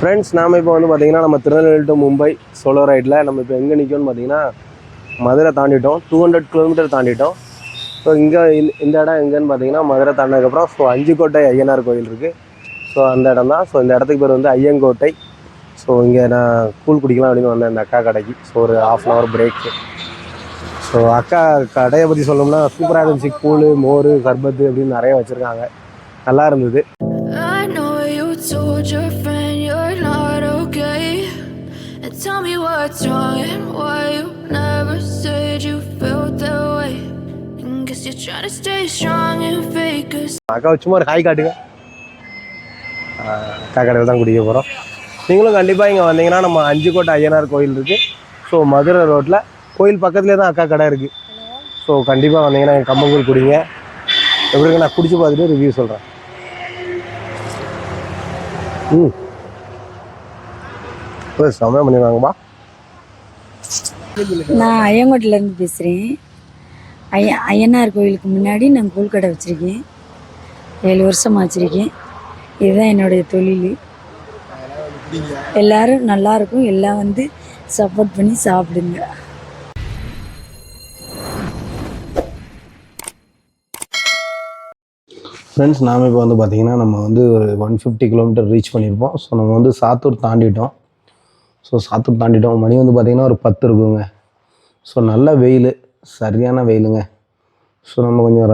Friends நாம் இப்போ வந்து பார்த்தீங்கன்னா நம்ம திருநெல்வேலி டு மும்பை சோலோ ரைடில் நம்ம இப்போ எங்கே நிற்கோன்னு பார்த்தீங்கன்னா மதுரை தாண்டிட்டோம். டூ ஹண்ட்ரட் கிலோமீட்டர் தாண்டிட்டோம். ஸோ இங்கே இந்த இடம் எங்கேன்னு பார்த்தீங்கன்னா மதுரை தாண்டினதுக்கப்புறம் ஸோ அஞ்சுக்கோட்டை ஐயனார் கோயில் இருக்குது ஸோ அந்த இடம் தான். ஸோ இந்த இடத்துக்கு பேர் வந்து ஐயங்கோட்டை. ஸோ இங்கே நான் கூழ் குடிக்கலாம் அப்படின்னு வந்தேன் இந்த அக்கா கடைக்கு. ஸோ ஒரு half an hour break so அக்கா கடையை பற்றி சொல்லணும்னா சூப்பராக இருந்துச்சு. கூழ் மோர் சர்பத்து அப்படின்னு நிறைய வச்சுருக்காங்க. நல்லா இருந்தது. What's wrong and why you never said you felt that way. And guess you're trying to stay strong and fake us. அக்கா சும்மா ஒரு ஹாய் காட்டுங்க. ஆ, கடையில் தான் குடிக்க போகிறோம் நீங்களும் கண்டிப்பாக இங்கே வந்தீங்கன்னா நம்ம அஞ்சுக்கோட்டை ஐயனார் கோயில் இருக்குது ஸோ மதுரை ரோட்டில் கோயில் பக்கத்துலேயே தான் அக்கா கடை இருக்குது ஸோ கண்டிப்பாக வந்தீங்கன்னா எங்கள் கம்பங்கூர் குடிங்க. எப்படிங்க நான் குடிச்சு பார்த்துட்டு ரிவ்யூ சொல்கிறேன் ம். ஓ, பண்ணிடுவாங்கப்பா நான் ஐயங்கோட்டிலேருந்து பேசுகிறேன் ஐய ஐயனார் கோயிலுக்கு முன்னாடி நான் கூழ்கடை வச்சுருக்கேன். ஏழு வருஷமாக வச்சுருக்கேன். இதுதான் என்னுடைய தொழில். எல்லாரும் நல்லா இருக்கும். எல்லாம் வந்து சப்போர்ட் பண்ணி சாப்பிடுங்க. ஃப்ரெண்ட்ஸ் நாம் இப்போ வந்து பார்த்திங்கன்னா நம்ம வந்து ஒரு ஒன் ஃபிஃப்டி கிலோமீட்டர் ரீச் பண்ணியிருப்போம் ஸோ நம்ம வந்து சாத்தூர் தாண்டிட்டோம். ஸோ சாத்தூர் தாண்டிட்டோம். மணி வந்து பார்த்திங்கன்னா ஒரு பத்து இருக்குங்க. ஸோ நல்ல வெயில். சரியான வெயிலுங்க. ஸோ நம்ம கொஞ்சம்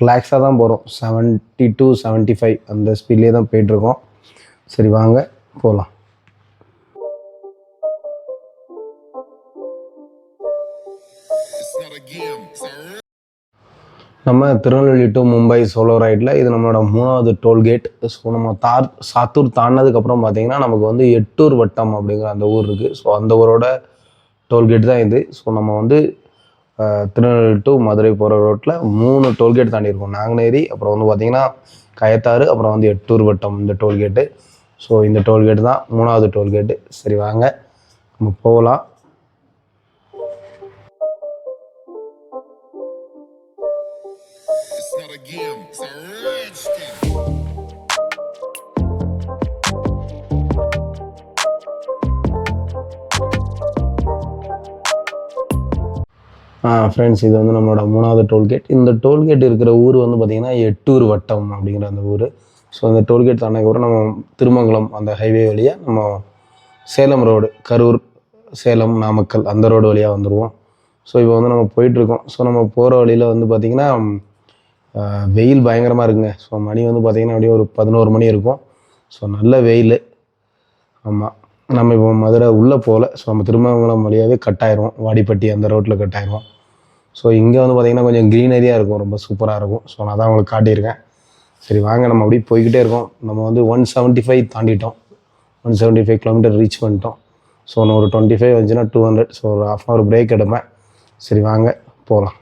ரிலாக்ஸாக தான் போகிறோம் செவன்ட்டி டு செவன்ட்டி ஃபைவ் அந்த ஸ்பீட்லேயே தான் போயிட்டுருக்கோம் சரி வாங்க. போகலாம் நம்ம திருநெல்வேலி டு மும்பை சோலோ ரைடில் இது நம்மளோட மூணாவது டோல்கேட் ஸோ நம்ம தார் சாத்தூர் தாண்டினதுக்கப்புறம் பார்த்தீங்கன்னா நமக்கு வந்து எட்டூர் வட்டம் அப்படிங்கிற அந்த ஊர் இருக்குது ஸோ அந்த ஊரோட டோல்கேட் தான் இது. ஸோ நம்ம வந்து திருநெல்வேலி டு மதுரை போகிற ரோட்டில் மூணு டோல்கேட் தாண்டியிருக்கோம். நாங்குநேரி அப்புறம் வந்து பார்த்திங்கன்னா கயத்தாறு அப்புறம் வந்து எட்டூர் வட்டம் இந்த டோல்கேட்டு ஸோ இந்த டோல்கேட் தான் மூணாவது டோல்கேட்டு சரி வாங்க. நம்ம போகலாம். ஃப்ரெண்ட்ஸ் இது வந்து நம்மளோட மூணாவது டோல்கேட் இந்த டோல்கேட் இருக்கிற ஊர் வந்து பார்த்திங்கன்னா எட்டூர் வட்டம் அப்படிங்கிற அந்த ஊர். ஸோ அந்த டோல்கேட் தானதுக்கப்புறம் நம்ம திருமங்கலம் அந்த ஹைவே வழியாக நம்ம சேலம் ரோடு கரூர் சேலம் நாமக்கல் அந்த ரோடு வழியாக வந்துடுவோம் ஸோ இப்போ வந்து நம்ம போயிட்டுருக்கோம். ஸோ நம்ம போகிற வழியில் வந்து பார்த்திங்கன்னா வெயில் பயங்கரமாக இருக்குங்க. ஸோ மணி வந்து பார்த்திங்கன்னா அப்படியே ஒரு பதினோரு மணி இருக்கும். ஸோ நல்ல வெயில். ஆமாம் நம்ம இப்போ மதுரை உள்ளே போகல. ஸோ நம்ம திருமங்கலம் வழியாகவே கட் ஆயிரும் வாடிப்பட்டி அந்த ரோட்டில் கட் ஆயிரும் ஸோ இங்கே வந்து பார்த்திங்கன்னா கொஞ்சம் க்ரீனரியாக இருக்கும். ரொம்ப சூப்பராக இருக்கும். ஸோ நான் தான் உங்களுக்கு காட்டியிருக்கேன். சரி வாங்க. நம்ம அப்படியே போய்கிட்டே இருக்கோம். நம்ம வந்து one seventy five தாண்டிட்டோம். One seventy five kilometre reach பண்ணிட்டோம். ஸோ நான் ஒரு டுவெண்ட்டி ஃபைவ் வந்துச்சுன்னா டூ ஹண்ட்ரட் ஸோ ஒரு ஹாஃப் அன் ஹவர் பிரேக் எடுப்பேன். சரி வாங்க. போகலாம்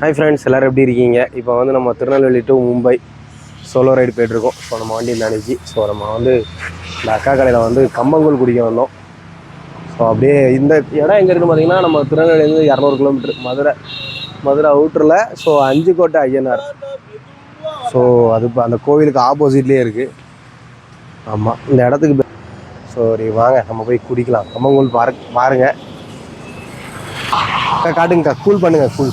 ஹாய் ஃப்ரெண்ட்ஸ் எல்லோரும் எப்படி இருக்கீங்க? இப்போ வந்து நம்ம Tirunelveli to Mumbai solo ride போயிட்டுருக்கோம். ஸோ நம்ம வண்டி நினைச்சி ஸோ நம்ம வந்து இந்த அக்கா கடையில் வந்து கம்பங்கூழ் குடிக்க வந்தோம். ஸோ அப்படியே இந்த இடம் எங்கே இருக்குன்னு பார்த்தீங்கன்னா நம்ம திருநெல்வேலியிலேருந்து இரநூறு கிலோமீட்டர் மதுரை மதுரை அவுட்டரில் ஸோ அஞ்சு கோட்டை ஐயனார். ஸோ அது இப்போ அந்த கோவிலுக்கு ஆப்போசிட்லேயே இருக்குது ஆமாம் இந்த இடத்துக்கு சரி வாங்க நம்ம போய் குடிக்கலாம். கம்பங்கூழ் பாரு பாருங்கள் அக்கா காட்டுங்கக்கா கூல் பண்ணுங்க cool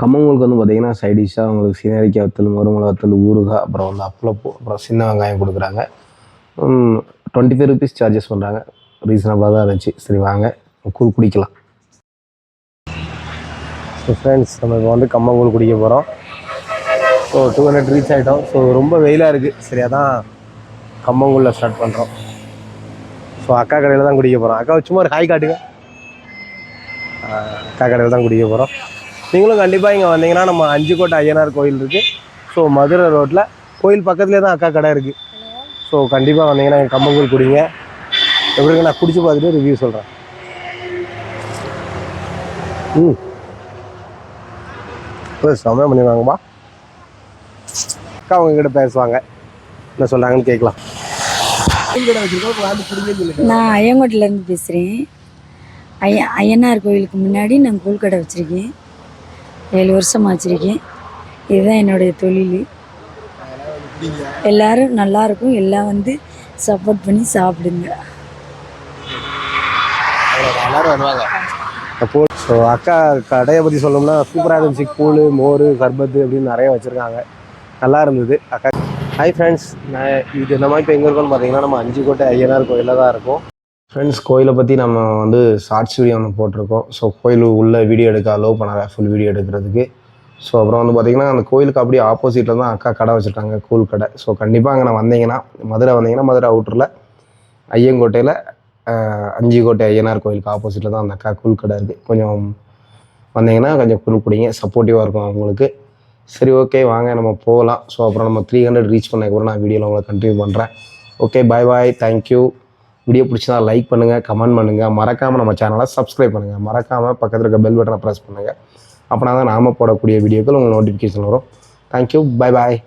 கம்மங்களுக்கு வந்து பார்த்தீங்கன்னா சைடிஷாக உங்களுக்கு சீனரிக்காய் வத்தல் முருங்கலை வத்தல் ஊறுகாய் அப்புறம் வந்து அப்பளப்பூ அப்புறம் சின்ன வெங்காயம் கொடுக்குறாங்க. டுவெண்ட்டி ஃபைவ் ருபீஸ் சார்ஜஸ் பண்ணுறாங்க ரீசனபிளாக தான் இருந்துச்சு. சரி வாங்க. கூழ் குடிக்கலாம். ஸோ ஃப்ரெண்ட்ஸ் நம்ம இப்போ வந்து கம்மங்கூழ் குடிக்க போகிறோம் ஸோ டூ ஹண்ட்ரட் ரீச் ஆகிட்டோம் ஸோ ரொம்ப வெயிலாக இருக்குது சரி அதான் கம்மங்கூழில் ஸ்டார்ட் பண்ணுறோம் ஸோ அக்கா கடையில் தான் குடிக்க போகிறோம் அக்கா சும்மா ஒரு ஹாய் காட்டுங்க. அக்கா கடையில் தான் குடிக்க போகிறோம் நீங்களும் கண்டிப்பாக இங்கே வந்தீங்கன்னா நம்ம அஞ்சுக்கோட்டை ஐயனார் கோயில் இருக்குது ஸோ மதுரை ரோட்டில் கோயில் பக்கத்துலேயே தான் அக்கா கடை இருக்குது ஸோ கண்டிப்பாக வந்தீங்கன்னா எங்கள் கம்பங்கூர் குடிங்க. எப்படிங்க நான் குடிச்சு பார்த்துட்டு ரிவ்யூ சொல்கிறேன் ம். ஓ செம்மையாக பண்ணிடுவாங்கம்மா அக்கா அவங்க கிட்ட பேசுவாங்க. என்ன சொல்கிறாங்கன்னு கேட்கலாம். நான் ஐயங்கோட்டிலேருந்து பேசுகிறேன் ஐய ஐயனார் கோயிலுக்கு முன்னாடி நான் கூழ்கடை வச்சுருக்கேன். ஏழு வருஷமாக ஆச்சிருக்கேன். இதுதான் என்னுடைய தொழில். எல்லாரும் நல்லா இருக்கும். எல்லாம் வந்து சப்போர்ட் பண்ணி சாப்பிடுங்க. ஸோ அக்கா கடையை பற்றி சொல்லணும்னா சூப்பராக இருந்துச்சு கூழ் மோர் சர்பத்து அப்படின்னு நிறைய வச்சுருக்காங்க. நல்லா இருந்தது. அக்கா ஹாய் ஃப்ரெண்ட்ஸ் நான் இது நம்ம இப்போ எங்கே இருக்கோம்னு பார்த்தீங்கன்னா நம்ம அஞ்சு கோட்டை ஐயனார் கோயிலில் தான் இருக்கும். ஃப்ரெண்ட்ஸ் கோயிலை பற்றி நம்ம வந்து ஷார்ட்ஸ் வீடியோ ஒன்று போட்டிருக்கோம். ஸோ கோயில் உள்ளே வீடியோ எடுக்க அலோவ் பண்ணாங்க ஃபுல் வீடியோ எடுக்கிறதுக்கு. ஸோ அப்புறம் வந்து பார்த்திங்கன்னா அந்த கோயிலுக்கு அப்படியே ஆப்போசிட்டில் தான் அக்கா கடை வச்சுருக்காங்க கூழ் கடை. ஸோ கண்டிப்பாக அங்கே நான் வந்தீங்கன்னா மதுரை வந்தீங்கன்னா மதுரை அவுட்டரில் ஐயங்கோட்டையில் அஞ்சிக்கோட்டை ஐயனார் கோயிலுக்கு ஆப்போசிட்டில் தான் அந்த அக்கா கூழ் கடை இருக்குது கொஞ்சம் வந்தீங்கன்னா கொஞ்சம் கூழ் குடிங்க சப்போர்ட்டிவாக இருக்கும் அவங்களுக்கு. சரி ஓகே வாங்க நம்ம போகலாம். ஸோ அப்புறம் நம்ம த்ரீ ஹண்ட்ரட் ரீச் பண்ணதுக்கப்புறம் நான் வீடியோவில் உங்களை கண்டினியூ பண்ணுறேன் okay bye bye thank you video பிடிச்சதா லைக் பண்ணுங்கள் கமெண்ட் பண்ணுங்கள் மறக்காமல் நம்ம சேனலை சப்ஸ்கிரைப் பண்ணுங்கள் மறக்காமல் பக்கத்தில் இருக்க பெல் பட்டனை ப்ரெஸ் பண்ணுங்கள் அப்படின்னா தான் நாம போடக்கூடிய வீடியோக்கள் உங்களுக்கு நோட்டிஃபிகேஷன் வரும். Thank you bye bye